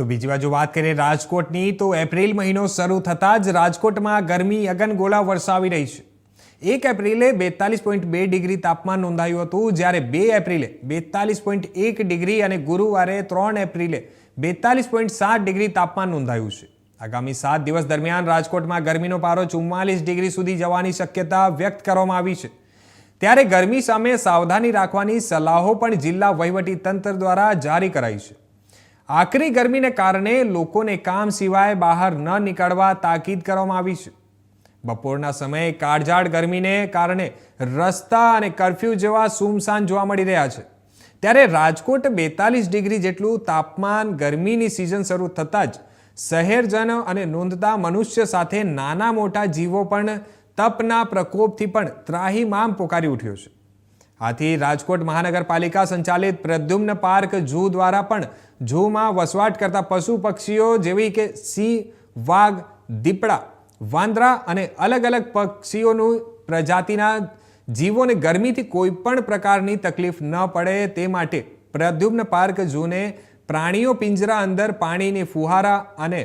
તો બીજી બાજુ વાત કરીએ રાજકોટની, તો એપ્રિલ મહિનો શરૂ થતાં જ રાજકોટમાં ગરમી અગનગોળા વરસાવી રહી છે. એક એપ્રિલે બેતાલીસ પોઈન્ટ બે ડિગ્રી તાપમાન નોંધાયું હતું, જ્યારે બે એપ્રિલે બેતાલીસ પોઈન્ટ એક ડિગ્રી અને ગુરુવારે ત્રણ એપ્રિલે બેતાલીસ પોઈન્ટ સાત ડિગ્રી તાપમાન નોંધાયું છે. આગામી સાત દિવસ દરમિયાન રાજકોટમાં ગરમીનો પારો ચુમ્માલીસ ડિગ્રી સુધી જવાની શક્યતા વ્યક્ત કરવામાં આવી છે. ત્યારે ગરમી સામે સાવધાની રાખવાની સલાહો પણ જિલ્લા વહીવટી તંત્ર દ્વારા જારી કરાઈ છે. આકરી ગરમીને કારણે લોકોને કામ સિવાય બહાર ન નીકળવા તાકીદ કરવામાં આવી છે. બપોરના સમયે કાળઝાળ ગરમીને કારણે રસ્તા અને કરફ્યુ જેવા સુમસાન જોવા મળી રહ્યા છે. ત્યારે રાજકોટ બેતાલીસ ડિગ્રી જેટલું તાપમાન ગરમીની સિઝન શરૂ થતાં જ શહેરજનો અને નોંધતા મનુષ્ય સાથે નાના મોટા જીવો પણ તપના પ્રકોપથી પણ ત્રાહીમામ પોકારી ઉઠ્યો છે. આથી રાજકોટ મહાનગરપાલિકા સંચાલિત પ્રદ્યુમ્ન પાર્ક ઝૂ દ્વારા પણ ઝૂમાં વસવાટ કરતા પશુ પક્ષીઓ જેવી કે સિંહ, વાઘ, દીપડા, વાંદરા અને અલગ અલગ પક્ષીઓનું પ્રજાતિના જીવોને ગરમીથી કોઈ પણ પ્રકારની તકલીફ ન પડે તે માટે પ્રદ્યુમ્ન પાર્ક ઝૂને પ્રાણીઓ પિંજરા અંદર પાણીની ફુહારા અને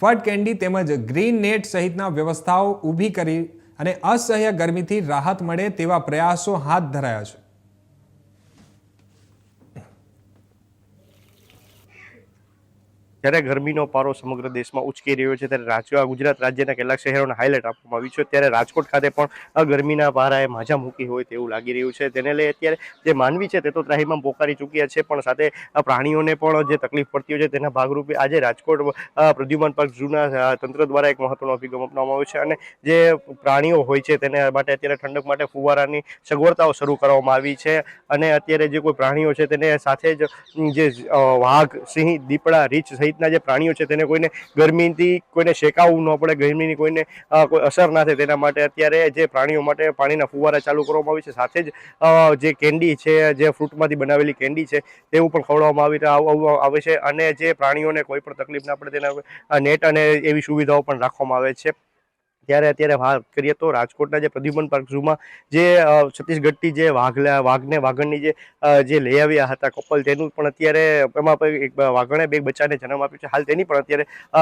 ફટ કેન્ડી તેમજ ગ્રીન નેટ સહિતના વ્યવસ્થાઓ ઊભી કરી અને અસહ્ય ગરમીથી રાહત મળે તેવા પ્રયાસો હાથ ધરાયા છે. જ્યારે ગરમીનો પારો સમગ્ર દેશમાં ઉચકી રહ્યો છે, ત્યારે રાજ્ય ગુજરાત રાજ્યના કેટલાક શહેરોને હાઇલાઇટ આપવામાં આવ્યું છે. ત્યારે રાજકોટ ખાતે પણ ગરમીના પારાએ માજા મૂકી હોય તેવું લાગી રહ્યું છે. તેને લઈ અત્યારે જે માનવી છે, તે તો ત્રાહીમાં પોકારી ચૂક્યા છે, પણ સાથે પ્રાણીઓને પણ જે તકલીફ પડતી હોય છે, તેના ભાગરૂપે આજે રાજકોટ પ્રદ્યુમન પાર્ક જૂના તંત્ર દ્વારા એક મહત્વનો અભિગમ અપનાવવામાં આવ્યો છે. અને જે પ્રાણીઓ હોય છે, તેને માટે અત્યારે ઠંડક માટે ફુવારાની સગવડતાઓ શરૂ કરવામાં આવી છે. અને અત્યારે જે કોઈ પ્રાણીઓ છે, તેને સાથે જ જે વાઘ, સિંહ, દીપડા, રીંછ સહિતના જે પ્રાણીઓ છે તેને કોઈને ગરમીથી કોઈને શેકાવવું ન પડે, ગરમીની કોઈને કોઈ અસર ના થાય તેના માટે અત્યારે જે પ્રાણીઓ માટે પાણીના ફુવારા ચાલુ કરવામાં આવી છે, સાથે જ જે કેન્ડી છે, જે ફ્રૂટમાંથી બનાવેલી કેન્ડી છે, તેવું પણ ખવડાવવામાં આવ- આવે છે અને જે પ્રાણીઓને કોઈ પણ તકલીફ ના પડે તેના નેટ અને એવી સુવિધાઓ પણ રાખવામાં આવે છે. ત્યારે અત્યારે વાત કરીએ તો રાજકોટના જે પ્રદ્યુમન પાર્ક ઝૂમાં જે અ, છત્તીસગઢથી જે વાઘલા વાઘને વાઘણની જે અ, જે લઈ આવ્યા હતા કપલ તેનું પણ અત્યારે એમાં પણ એક વાઘણે બે બચ્ચાને જન્મ આપ્યો છે હાલ તેની પણ અત્યારે અ,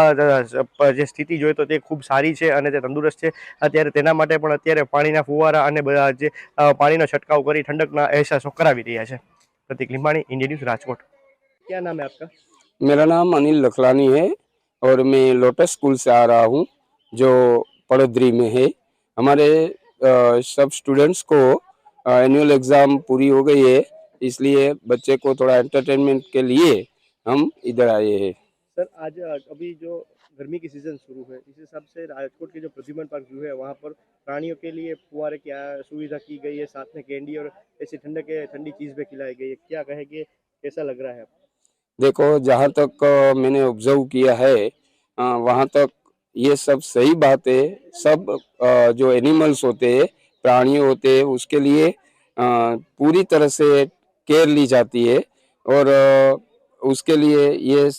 અ, જે સ્થિતિ જોઈએ તો તે ખૂબ સારી છે અને તે તંદુરસ્ત છે અત્યારે તેના માટે પણ અત્યારે પાણીના ફુવારા અને બધા જે અ, પાણીનો છંટકાવ કરી ઠંડકના અહેસાસો કરાવી રહ્યા છે પ્રતિક લીંબાણી ઇન્ડિયા ન્યૂઝ રાજકોટ ક્યાં નામ હે આપકા मेरा नाम अनिल लखलानी है और मैं लोटस स्कूल से आ रहा हूँ जो पड़ोदरी में है। हमारे सब स्टूडेंट्स को एनुअल एग्ज़ाम पूरी हो गई है इसलिए बच्चे को थोड़ा एंटरटेनमेंट के लिए हम इधर आए हैं। सर आज अभी जो गर्मी की सीज़न शुरू है इस हिसाब से राजकोट के जो प्रद्युमन पार्क जो है वहाँ पर प्राणियों के लिए फुहारे क्या सुविधा की गई है? साथ में कैंडी और ऐसी ठंडक के ठंडी चीज़ भी खिलाई गई है। क्या कहेंगे कैसा लग रहा है देखो जहाँ तक मैंने ऑब्ज़र्व किया है वहाँ तक ये सब सही बात है। सब जो एनिमल्स होते हैं प्राणी होते हैं, उसके लिए पूरी तरह से केयर ली जाती है। और उसके लिए ये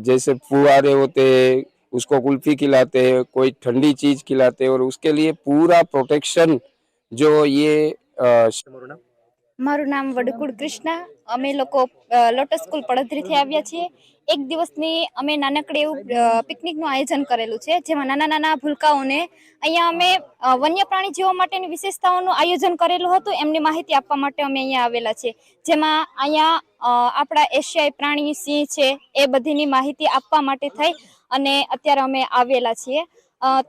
जैसे फुहारे होते हैं, उसको कुल्फी खिलाते हैं, कोई ठंडी चीज़ खिलाते हैं, और उसके लिए पूरा प्रोटेक्शन जो ये મારું નામ વડકુળ કૃષ્ણા. અમે લોકો લોટસ સ્કૂલ પડધરીથી આવ્યા છીએ. એક દિવસની અમે નાનકડી એવું પિકનિકનું આયોજન કરેલું છે, જેમાં નાના નાના ભૂલકાઓને અહીંયા અમે વન્ય પ્રાણી જીવો માટેની વિશેષતાઓનું આયોજન કરેલું હતું. એમની માહિતી આપવા માટે અમે અહીંયા આવેલા છે જેમાં અહીંયા આપણા એશિયાઈ પ્રાણી સિંહ છે, એ બધીની માહિતી આપવા માટે થઈ અને અત્યારે અમે આવેલા છીએ.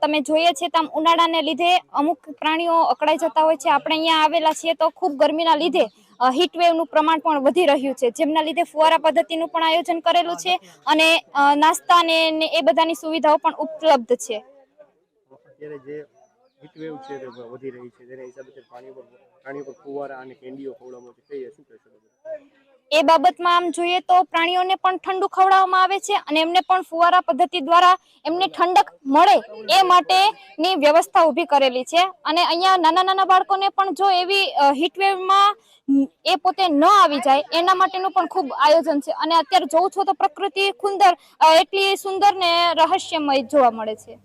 તમે જોઈએ છે તો આમ ઉનાળાને લીધે અમુક પ્રાણીઓ અકળાઈ જતા હોય છે. આપણે અહીંયા આવેલા છીએ તો ખૂબ ગરમીના લીધે હીટવેવનું પ્રમાણ પણ વધી રહ્યું છે. જેમના લીધે ફુવારા પદ્ધતિનું પણ આયોજન કરેલું છે અને નાસ્તા ને ને એ બધાની સુવિધાઓ પણ ઉપલબ્ધ છે. વધી રહી છે. અને તમે? એ બાબતમાં આમ જોઈએ તો પ્રાણીઓને પણ ઠંડુ ખવડાવવામાં આવે છે અને એમને પણ ફુવારા પદ્ધતિ દ્વારા એમને ઠંડક મળે એ માટેની વ્યવસ્થા ઊભી કરેલી છે. અને અહીંયા નાના નાના બાળકોને પણ જો એવી હીટવેવમાં એ પોતે ન આવી જાય, એના માટેનું પણ ખૂબ આયોજન છે. અને અત્યારે જોઉં છો તો પ્રકૃતિ સુંદર એટલી સુંદર ને રહસ્યમય જોવા મળે છે.